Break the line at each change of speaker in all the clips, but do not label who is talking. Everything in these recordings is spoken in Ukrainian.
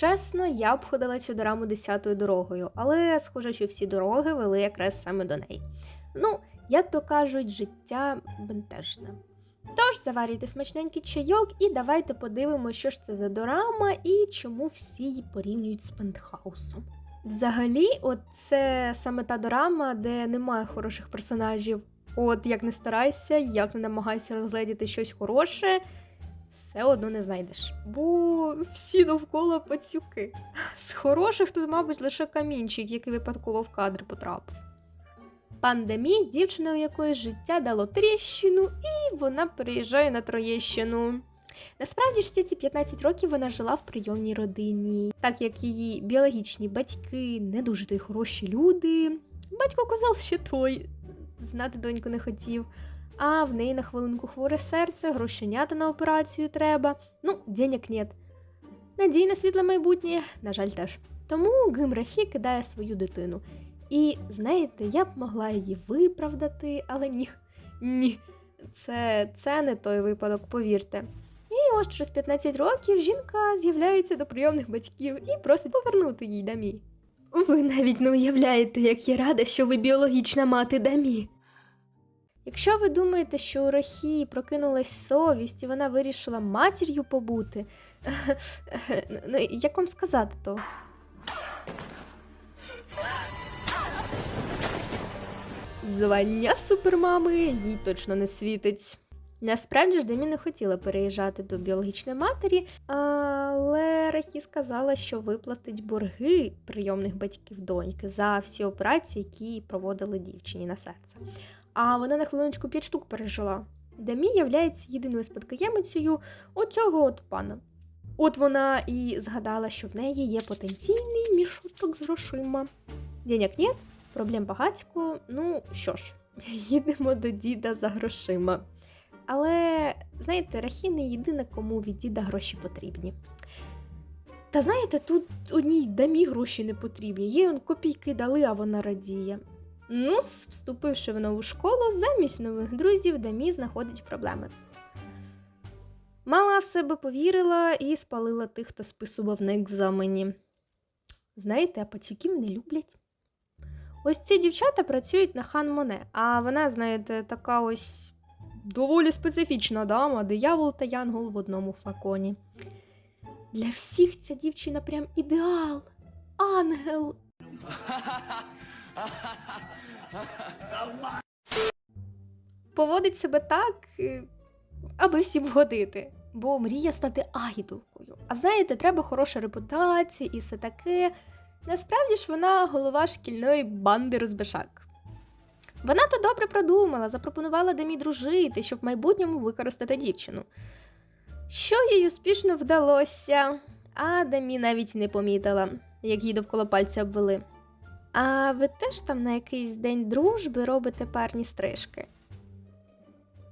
Чесно, я б ходила цю дораму десятою дорогою, але схоже, що всі дороги вели якраз саме до неї. Ну, як то кажуть, життя бентежне. Тож заварюйте смачненький чайок і давайте подивимося, що ж це за дорама і чому всі її порівнюють з пентхаусом. Взагалі, от це саме та дорама, де немає хороших персонажів. От як не старайся, як не намагайся розгледіти щось хороше, все одно не знайдеш. Бо всі довкола пацюки. З хороших тут, мабуть, лише камінчик, який випадково в кадр потрапив. Пандемі, дівчина, у якої життя дало тріщину, і вона переїжджає на Троєщину. Насправді ж всі ці 15 років вона жила в прийомній родині, так як її біологічні батьки не дуже то й хороші люди. Батько казав, що той знати доньку не хотів. А в неї на хвилинку хворе серце, грошенята на операцію треба. Ну, денег нет. Надій на світле майбутнє, на жаль, теж. Тому Гимрахі кидає свою дитину. І знаєте, я б могла її виправдати, але ні. Ні. Це, це не той випадок, повірте. І ось через 15 років жінка з'являється до прийомних батьків і просить повернути їй дамі. Ви навіть не уявляєте, як я рада, що ви біологічна мати дамі. Якщо ви думаєте, що у Рахі прокинулась совість і вона вирішила матір'ю побути, ну, як вам сказати то? Звання супермами їй точно не світить. Насправді ж Демі не хотіла переїжджати до біологічної матері, але Рахі сказала, що виплатить борги прийомних батьків доньки за всі операції, які проводили дівчині на серце. А вона на хвилиночку 5 штук пережила. Демі являється єдиною спадкоємицею оцього от пана. От вона і згадала, що в неї є потенційний мішочок з грошима. Денег нет, проблем багатько. Ну що ж, їдемо до діда за грошима. Але, знаєте, Рахі не єдина, кому від діда гроші потрібні. Та знаєте, тут одній дамі гроші не потрібні. Їй он копійки дали, а вона радіє. Ну, вступивши в нову школу, замість нових друзів дамі знаходить проблеми. Мала в себе повірила і спалила тих, хто списував на екзамені. Знаєте, а пацюків не люблять. Ось ці дівчата працюють на хан Моне, а вона, знаєте, така ось доволі специфічна дама, диявол та янгол в одному флаконі. Для всіх ця дівчина прям ідеал, ангел. Поводить себе так, е, аби всім вгодити. Бо мріє стати айдолкою. А знаєте, треба хороша репутація і все таке. Насправді ж вона голова шкільної банди розбишак. Вона то добре продумала, запропонувала Демі дружити, щоб в майбутньому використати дівчину. Що їй успішно вдалося, а Демі навіть не помітила, як її довкола пальця обвели. А ви теж там на якийсь день дружби робите парні стрижки?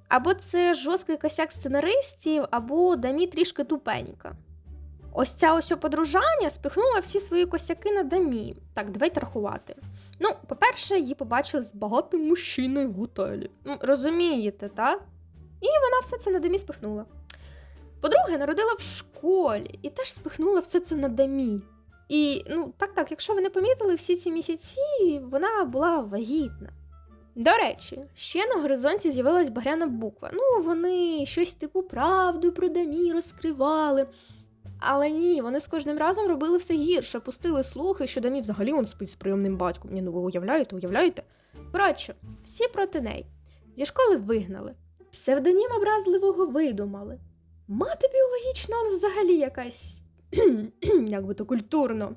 Або це жорсткий косяк сценаристів, або Дамі трішки тупенька. Ось ця ось подружання спихнула всі свої косяки на Дамі. Так, давайте рахувати. Ну, по-перше, її побачили з багатим мужчиною в готелі. Ну, розумієте, так? І вона все це на Дамі спихнула. По-друге, народила в школі і теж спихнула все це на Дамі. І, ну, так, так, якщо ви не помітили, всі ці місяці вона була вагітна. До речі, ще на горизонті з'явилась багряна буква. Ну, вони щось типу правду про Дамі розкривали. Але ні, вони з кожним разом робили все гірше, пустили слухи, що Дамі взагалі он спить з прийомним батьком. Ні, ну ви уявляєте, уявляєте? Коротше, всі проти неї. Зі школи вигнали, псевдонім образливого видумали. Мати біологічна он взагалі якась, як би то культурно.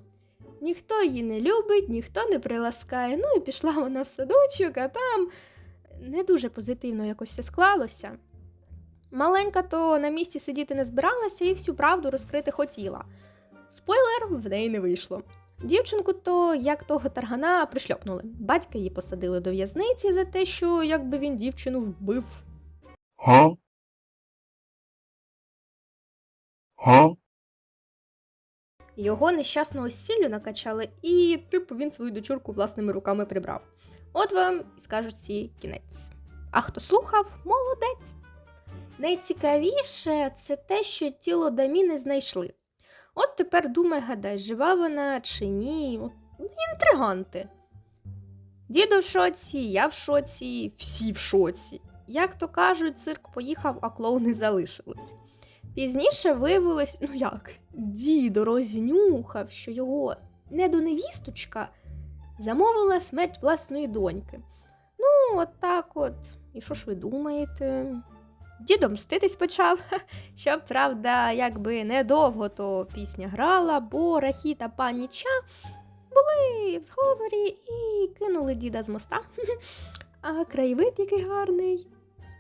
Ніхто її не любить, ніхто не приласкає. Ну і пішла вона в садочок, а там не дуже позитивно якось все склалося. Маленька то на місці сидіти не збиралася і всю правду розкрити хотіла. Спойлер, в неї не вийшло. Дівчинку то, як того таргана, пришльопнули. Батька її посадили до в'язниці за те, що якби він дівчину вбив.
Huh? Huh?
Його нещасного сіллю накачали, і, типу, він свою дочурку власними руками прибрав. От вам і скажуть ці кінець. А хто слухав, молодець. Найцікавіше це те, що тіло Дамі не знайшли. От тепер думай, гадай, жива вона чи ні. От, ну, інтриганти. Дідо в шоці, я в шоці, всі в шоці. Як то кажуть, цирк поїхав, а клоуни залишились. Пізніше виявилось, ну як, дідо рознюхав, що його недоневісточка замовила смерть власної доньки. Ну, от так от. І що ж ви думаєте? Дідо мститись почав. Щоправда, якби недовго то пісня грала, бо Рахі та пані Ча були в зговорі і кинули діда з моста. А краєвид який гарний.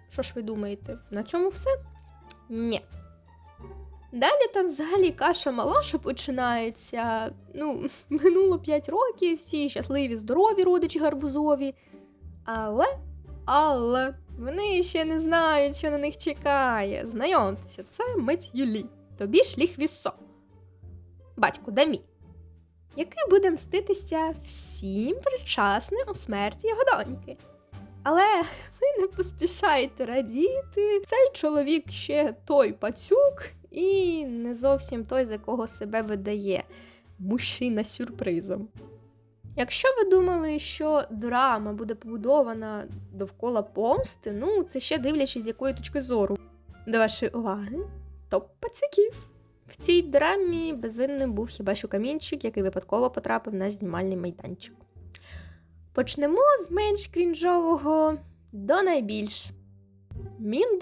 Що ж ви думаєте, на цьому все? Ні. Далі там взагалі каша малаша починається. Ну, минуло 5 років, всі щасливі, здорові родичі гарбузові. Але, але, вони ще не знають, що на них чекає. Знайомтеся, це мить Юлі. Тобі ж ліхвісо. Батько Дамі, який буде мститися всім причасним у смерті його доньки. Але ви не поспішайте радіти. Цей чоловік ще той пацюк і не зовсім той, за кого себе видає. Мужчина сюрпризом. Якщо ви думали, що драма буде побудована довкола помсти, ну це ще дивлячись з якої точки зору. До вашої уваги, топ пацюків. В цій драмі безвинним був хіба що камінчик, який випадково потрапив на знімальний майданчик. Почнемо з менш крінжового до найбільш. Мін.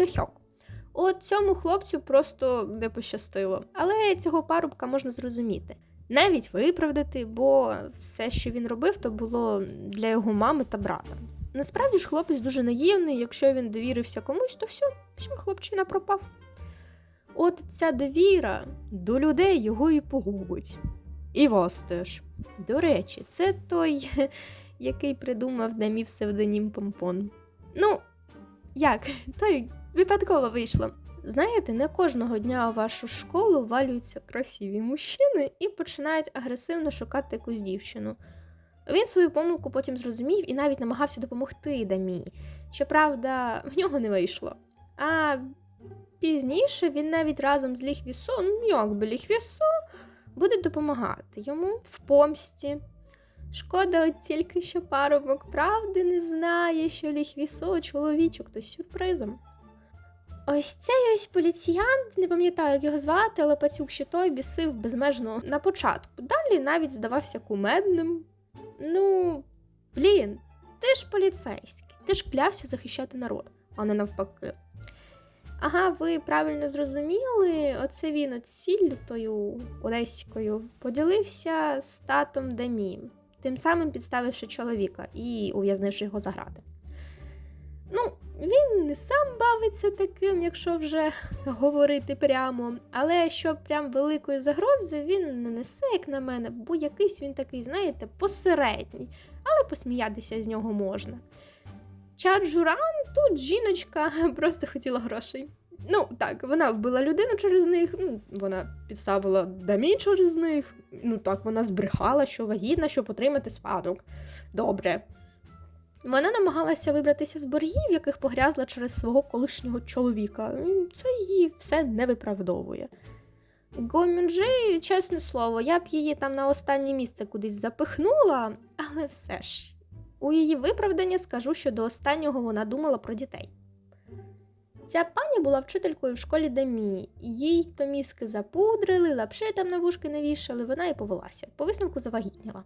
От цьому хлопцю просто не пощастило, але цього парубка можна зрозуміти. Навіть виправдати, бо все, що він робив, то було для його мами та брата. Насправді ж хлопець дуже наївний, якщо він довірився комусь, то все, все, хлопчина пропав. От ця довіра до людей його і погубить. І вас теж. До речі, це той, який придумав на мій псевдонім Помпон. Ну, як, той випадково вийшло. Знаєте, не кожного дня у вашу школу валюються красиві мужчини і починають агресивно шукати якусь дівчину. Він свою помилку потім зрозумів і навіть намагався допомогти Дамі. Щоправда, в нього не вийшло. А пізніше він навіть разом з Ліхвісо, ну як би Ліхвісо, буде допомагати йому в помсті. Шкода, от тільки що парубок правди не знає, що Ліхвісо чоловічок то з сюрпризом. Ось цей ось поліціянт, не пам'ятаю, як його звати, але пацюк ще той бісив безмежно на початку. Далі навіть здавався кумедним. Ну, блін, ти ж поліцейський, ти ж клявся захищати народ, а не навпаки. Ага, ви правильно зрозуміли, оце він от сіллю тою одеською поділився з татом Дамі, тим самим підставивши чоловіка і ув'язнивши його за грати. Ну, він не сам бавиться таким, якщо вже говорити прямо, але що прям великої загрози він не несе, як на мене, бо якийсь він такий, знаєте, посередній, але посміятися з нього можна. Чад Журан тут жіночка просто хотіла грошей. Ну, так, вона вбила людину через них, ну, вона підставила дамі через них. Ну так, вона збрехала, що вагітна, щоб отримати спадок. Добре. Вона намагалася вибратися з боргів, яких погрязла через свого колишнього чоловіка. Це її все не виправдовує. Го Мюнджи, чесне слово, я б її там на останнє місце кудись запихнула, але все ж, у її виправдання скажу, що до останнього вона думала про дітей. Ця пані була вчителькою в школі Демі. Їй то мізки запудрили, лапши там на вушки навішали, вона і повелася. По висновку завагітніла.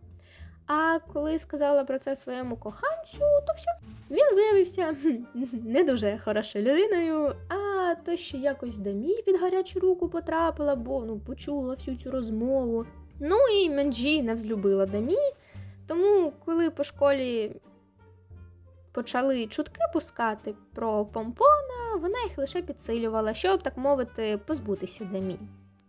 А коли сказала про це своєму коханцю, то все. Він виявився не дуже хорошою людиною, а то ще якось Дамі під гарячу руку потрапила, бо ну, почула всю цю розмову. Ну і Менджі не взлюбила Дамі, тому коли по школі почали чутки пускати про помпона, вона їх лише підсилювала, щоб, так мовити, позбутися Дамі.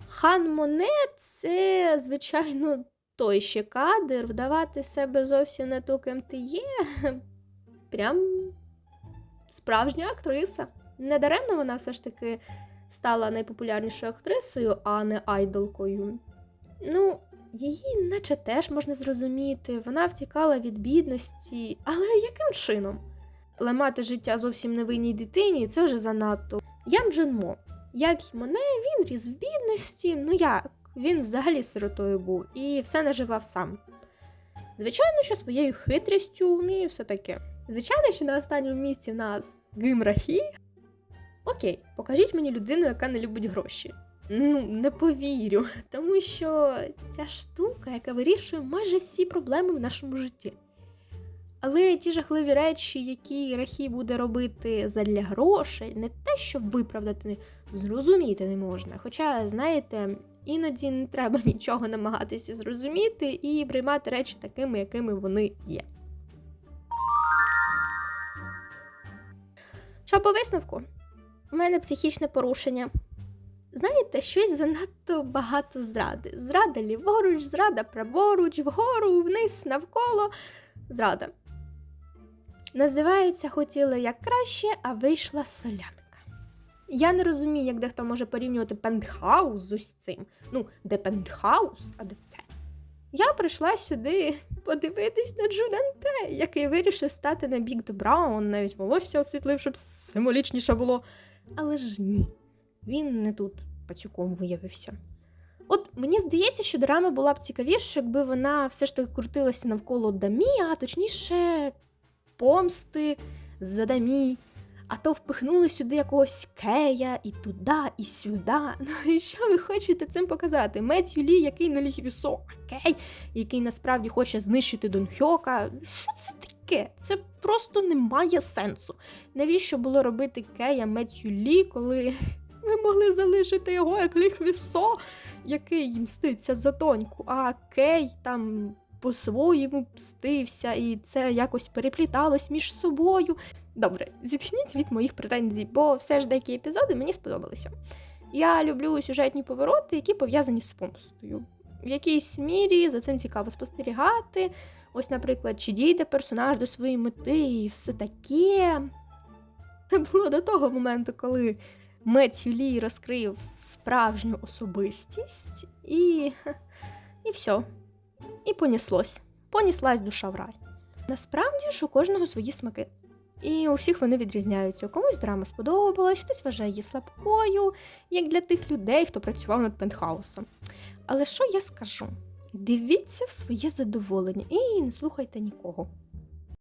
Хан Моне це, звичайно, той ще кадр, вдавати себе зовсім не ту, ким ти є. Прям справжня актриса. Недаремно вона все ж таки стала найпопулярнішою актрисою, а не айдолкою. Ну, її наче теж можна зрозуміти. Вона втікала від бідності, але яким чином? Ламати життя зовсім невинній дитині це вже занадто. Ян Джин Мо. Як й мене, він ріс в бідності, ну як? Він взагалі сиротою був і все наживав сам. Звичайно, що своєю хитрістю і все таке. Звичайно, що на останньому місці в нас Гимрахі. Окей, покажіть мені людину, яка не любить гроші. Ну, не повірю, тому що ця штука, яка вирішує майже всі проблеми в нашому житті. Але ті жахливі речі, які Рахі буде робити задля грошей, не те, щоб виправдати, зрозуміти не можна. Хоча, знаєте, іноді не треба нічого намагатися зрозуміти і приймати речі такими, якими вони є. Що по висновку? У мене психічне порушення. Знаєте, щось занадто багато зради. Зрада ліворуч, зрада праворуч, вгору, вниз, навколо. Зрада. Називається хотіли як краще, а вийшла солянка. Я не розумію, як дехто може порівнювати пентхаус з ось цим. Ну, де пентхаус, а де це. Я прийшла сюди подивитись на Джуданте, який вирішив стати на бік добра, он навіть волосся освітлив, щоб символічніше було. Але ж ні, він не тут пацюком виявився. От мені здається, що драма була б цікавіша, якби вона все ж таки крутилася навколо Дамі, а точніше помсти за Дамі. А то впихнули сюди якогось Кея і туди, і сюди. Ну і що ви хочете цим показати? Меттью Лі, який на ліхвісо, а Кей, який насправді хоче знищити Дон. Що це таке? Це просто не має сенсу. Навіщо було робити Кея Меттью Лі, коли ми могли залишити його як ліхвісо, який мститься за доньку, а Кей там по-своєму мстився, і це якось перепліталось між собою. Добре, зітхніть від моїх претензій, бо все ж деякі епізоди мені сподобалися. Я люблю сюжетні повороти, які пов'язані з помстою. В якійсь мірі за цим цікаво спостерігати. Ось, наприклад, чи дійде персонаж до своєї мети і все таке. Це було до того моменту, коли Меттью Лі розкрив справжню особистість, і. і все. І поніслось. Поніслась душа в рай. Насправді ж у кожного свої смаки. І у всіх вони відрізняються. Комусь драма сподобалась, хтось вважає її слабкою, як для тих людей, хто працював над пентхаусом. Але що я скажу? Дивіться в своє задоволення і не слухайте нікого.